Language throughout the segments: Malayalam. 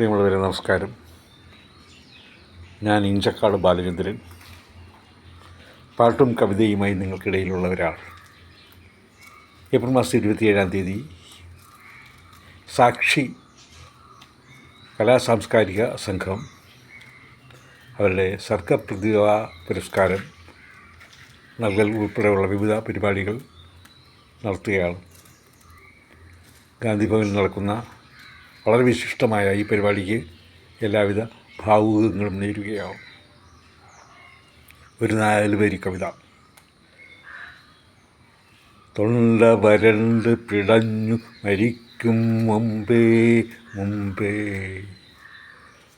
പ്രിയമുള്ളവരെ നമസ്കാരം. ഞാൻ ഇഞ്ചക്കാട് ബാലചന്ദ്രൻ. പാട്ടും കവിതയുമായി നിങ്ങൾക്കിടയിലുള്ള ഒരാൾ ഏപ്രിൽ മാസം ഇരുപത്തിയേഴാം തീയതി സാക്ഷി കലാ സാംസ്കാരിക സംഘം അവരുടെ സർക്കാർ പ്രതിഭാ പുരസ്കാരം നൽകൽ ഉൾപ്പെടെയുള്ള വിവിധ പരിപാടികൾ നടത്തുകയാണ്. ഗാന്ധിഭവനിൽ നടക്കുന്ന വളരെ വിശിഷ്ടമായ ഈ പരിപാടിക്ക് എല്ലാവിധ ഭാവുകങ്ങളും നേരുകയാവും. ഒരു നാല് പേര് കവിത. തൊണ്ട വരണ്ട് പിടഞ്ഞു മരിക്കും മുമ്പേ മുമ്പേ.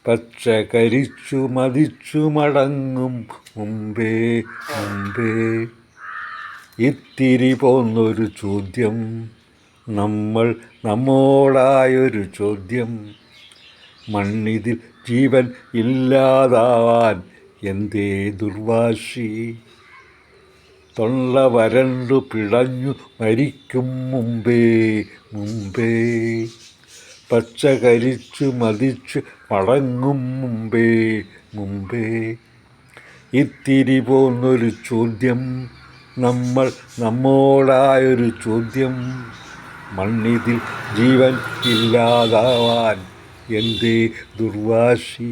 പച്ച കരിച്ചു മതിച്ചു മടങ്ങും മുമ്പേ മുമ്പേ. ഇത്തിരി പോന്നൊരു ചോദ്യം. നമ്മൾ നമ്മോടായൊരു ചോദ്യം. മണ്ണിതിൽ ജീവൻ ഇല്ലാതാവാൻ എന്തേ ദുർവാശി? തൊള്ള വരണ്ടു പിടഞ്ഞു മരിക്കും മുമ്പേ മുമ്പേ. പച്ച കരിച്ചു മതിച്ചു മടങ്ങും മുമ്പേ മുമ്പേ. ഇത്തിരി പോന്നൊരു ചോദ്യം. നമ്മൾ നമ്മോടായൊരു ചോദ്യം. മണ്ണിതിൽ ജീവൻ ഇല്ലാതാവാൻ എന്തേ ദുർവാശി?